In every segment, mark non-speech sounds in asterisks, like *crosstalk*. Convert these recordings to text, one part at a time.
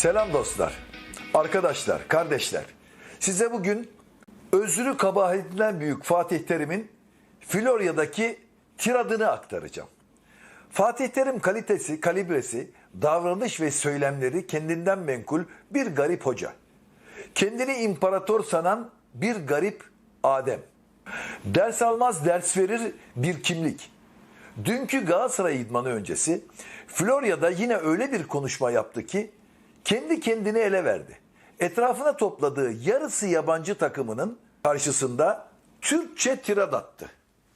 Selam dostlar, arkadaşlar, kardeşler. Size bugün özrü kabahatinden büyük Fatih Terim'in Florya'daki tiradını aktaracağım. Fatih Terim kalitesi, kalibresi, davranış ve söylemleri kendinden menkul bir garip hoca. Kendini imparator sanan bir garip Adem. Ders almaz ders verir bir kimlik. Dünkü Galatasaray idmanı öncesi Florya'da yine öyle bir konuşma yaptı ki kendi kendini ele verdi. Etrafına topladığı yarısı yabancı takımının karşısında Türkçe tirad attı.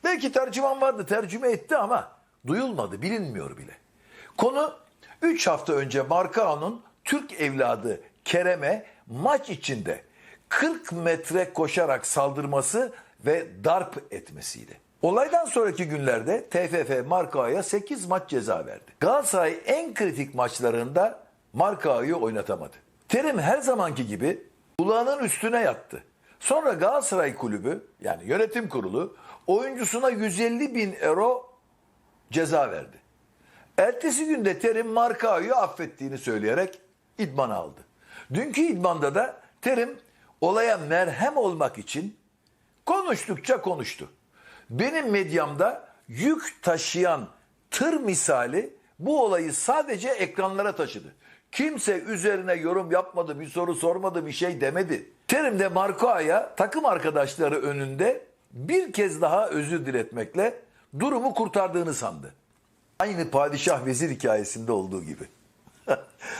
Belki tercüman vardı tercüme etti ama duyulmadı bilinmiyor bile. Konu 3 hafta önce Markao'nun Türk evladı Kerem'e maç içinde 40 metre koşarak saldırması ve darp etmesiydi. Olaydan sonraki günlerde TFF Markao'ya 8 maç ceza verdi. Galatasaray en kritik maçlarında Markao'yu oynatamadı. Terim her zamanki gibi kulağının üstüne yattı. Sonra Galatasaray kulübü yani yönetim kurulu oyuncusuna 150 bin euro ceza verdi. Ertesi günde Terim Markao'yu affettiğini söyleyerek idmana aldı. Dünkü idmanda da Terim olaya merhem olmak için konuştukça konuştu. Benim medyamda yük taşıyan tır misali bu olayı sadece ekranlara taşıdı. Kimse üzerine yorum yapmadı, bir soru sormadı, bir şey demedi. Terim de Markoa'ya takım arkadaşları önünde bir kez daha özür diletmekle durumu kurtardığını sandı. Aynı padişah vezir hikayesinde olduğu gibi. *laughs*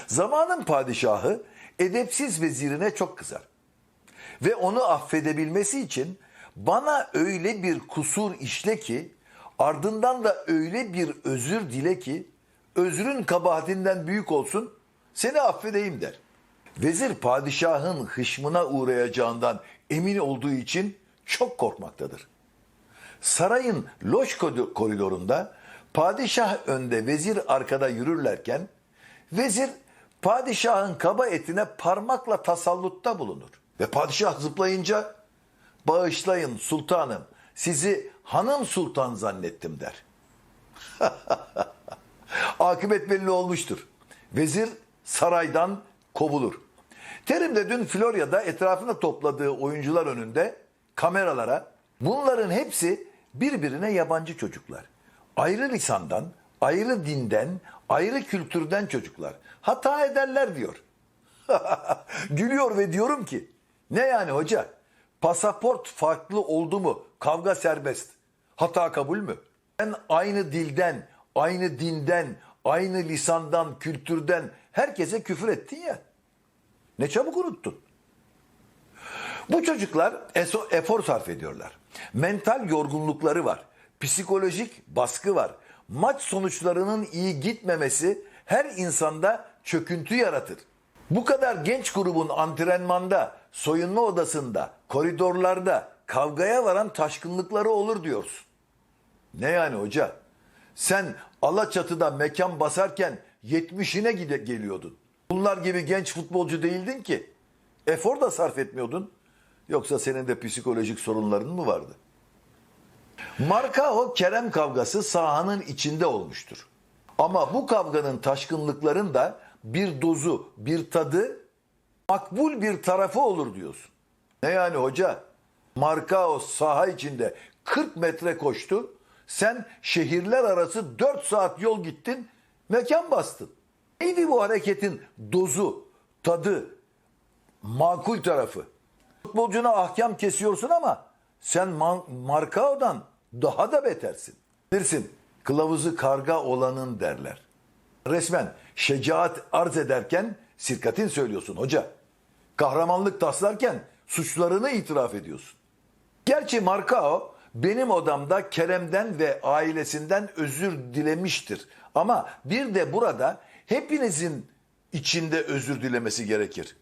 Zamanın padişahı edepsiz vezirine çok kızar. Ve onu affedebilmesi için bana öyle bir kusur işle ki ardından da öyle bir özür dile ki özrün kabahatinden büyük olsun seni affedeyim der. Vezir padişahın hışmına uğrayacağından emin olduğu için çok korkmaktadır. Sarayın loş koridorunda padişah önde vezir arkada yürürlerken vezir padişahın kaba etine parmakla tasallutta bulunur. Ve padişah zıplayınca bağışlayın sultanım sizi hanım sultan zannettim der. *laughs* Akıbet belli olmuştur. Vezir saraydan kovulur. Terim de dün Florya'da etrafına topladığı oyuncular önünde kameralara bunların hepsi birbirine yabancı çocuklar. Ayrı lisandan, ayrı dinden, ayrı kültürden çocuklar. Hata ederler diyor. *laughs* Gülüyor ve diyorum ki ne yani hoca? Pasaport farklı oldu mu kavga serbest. Hata kabul mü? Sen aynı dilden, aynı dinden, aynı lisandan, kültürden herkese küfür ettin ya. Ne çabuk unuttun. Bu çocuklar efor sarf ediyorlar. Mental yorgunlukları var. Psikolojik baskı var. Maç sonuçlarının iyi gitmemesi her insanda çöküntü yaratır. Bu kadar genç grubun antrenmanda, soyunma odasında, koridorlarda kavgaya varan taşkınlıkları olur diyorsun. Ne yani hoca? Sen Alaçatı'da mekan basarken 70'ine gide geliyordun. Bunlar gibi genç futbolcu değildin ki. Efor da sarf etmiyordun. Yoksa senin de psikolojik sorunların mı vardı? Markao Kerem kavgası sahanın içinde olmuştur. Ama bu kavganın taşkınlıkların da bir dozu, bir tadı makbul bir tarafı olur diyorsun. Ne yani hoca? Markao saha içinde 40 metre koştu. Sen şehirler arası 4 saat yol gittin, mekan bastın. Neydi bu hareketin dozu, tadı, makul tarafı? Futbolcuna ahkam kesiyorsun ama sen Markao'dan daha da betersin. Bilirsin, kılavuzu karga olanın derler. Resmen şecaat arz ederken sirkatin söylüyorsun hoca. Kahramanlık taslarken suçlarını itiraf ediyorsun. Gerçi Markao benim odamda Kerem'den ve ailesinden özür dilemiştir. Ama bir de burada hepinizin içinde özür dilemesi gerekir.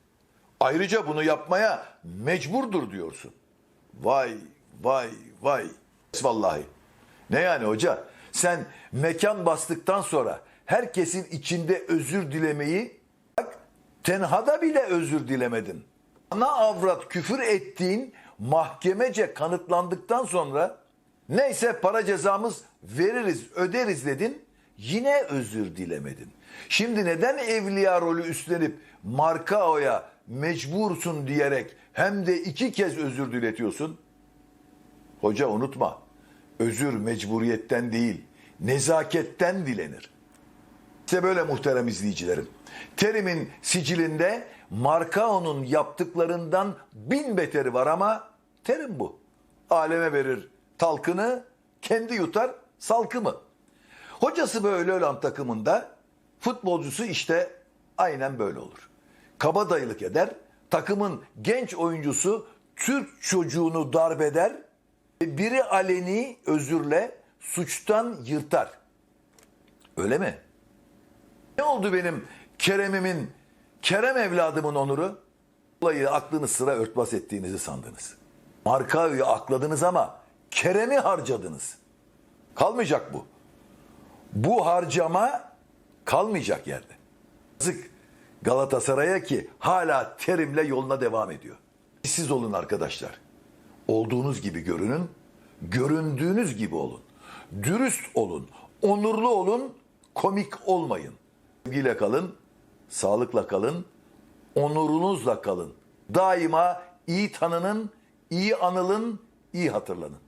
Ayrıca bunu yapmaya mecburdur diyorsun. Vay vay vay. Vallahi. Ne yani hoca? Sen mekan bastıktan sonra herkesin içinde özür dilemeyi bak tenhada bile özür dilemedin. Ana avrat küfür ettiğin mahkemece kanıtlandıktan sonra neyse para cezamız veririz öderiz dedin yine özür dilemedin. Şimdi neden evliya rolü üstlenip Markao'ya mecbursun diyerek hem de iki kez özür diletiyorsun? Hoca unutma. Özür mecburiyetten değil, nezaketten dilenir. İşte böyle muhterem izleyicilerim. Terim'in sicilinde Markao'nun yaptıklarından bin beteri var ama terim bu. Aleme verir talkını, kendi yutar salkımı. Hocası böyle olan takımında futbolcusu işte aynen böyle olur. Kabadayılık eder, takımın genç oyuncusu Türk çocuğunu darbeder, biri aleni özürle suçtan yırtar. Öyle mi? Ne oldu benim Kerem'imin, Kerem evladımın onuru? Olayı aklınız sıra örtbas ettiğinizi sandınız. Markao'yu akladınız ama Kerem'i harcadınız. Kalmayacak bu. Bu harcama kalmayacak yerde. Yazık Galatasaray'a ki hala terimle yoluna devam ediyor. Siz olun arkadaşlar. Olduğunuz gibi görünün, göründüğünüz gibi olun. Dürüst olun, onurlu olun, komik olmayın. Sevgiyle kalın, sağlıkla kalın, onurunuzla kalın. Daima iyi tanının, iyi anılın, iyi hatırlanın.